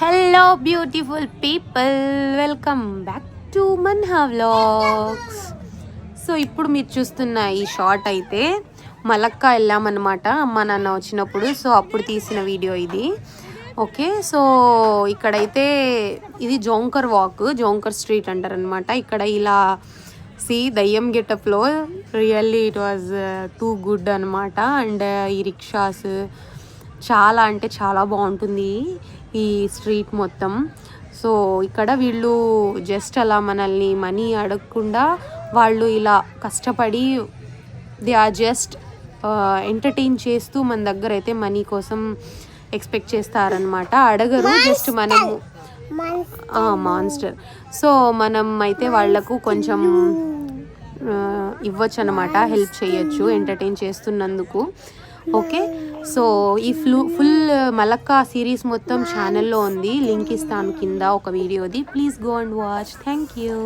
Hello beautiful people welcome back to Manha vlogs so ఇప్పుడు మీరు చూస్తున్న ఈ షార్ట్ అయితే మలక్కా వెళ్ళామన్నమాట. అమ్మ నాన్న వచ్చినప్పుడు. సో అప్పుడు తీసిన వీడియో ఇది. ఓకే సో ఇక్కడైతే ఇది జోంకర్ వాక్ జోంకర్ స్ట్రీట్ అంటారనమాట ఇక్కడ ఇలా సి దయ్యం గెటప్లో really it was too good అనమాట అండ్ ఈ రిక్షాస్ చాలా అంటే చాలా బాగుంటుంది. ఈ స్ట్రీట్ మొత్తం. సో ఇక్కడ వీళ్ళు జస్ట్ అలా మనల్ని మనీ అడగకుండా వాళ్ళు ఇలా కష్టపడి దే ఆర్ జస్ట్ ఎంటర్టైన్ చేస్తూ మన దగ్గర అయితే మనీ కోసం ఎక్స్పెక్ట్ చేస్తారనమాట అడగరు జస్ట్ మనము. మాన్స్టర్ సో మనం అయితే వాళ్ళకు కొంచెం ఇవ్వచ్చు అనమాట హెల్ప్ చేయొచ్చు ఎంటర్టైన్ చేస్తున్నందుకు. ఓకే? సో ఈ ఫ్లూ ఫుల్ మలక్కా సిరీస్ మొత్తం ఛానల్లో ఉంది. లింక్ ఇస్తాను కింద ఒక వీడియోది. Please go and watch. Thank you.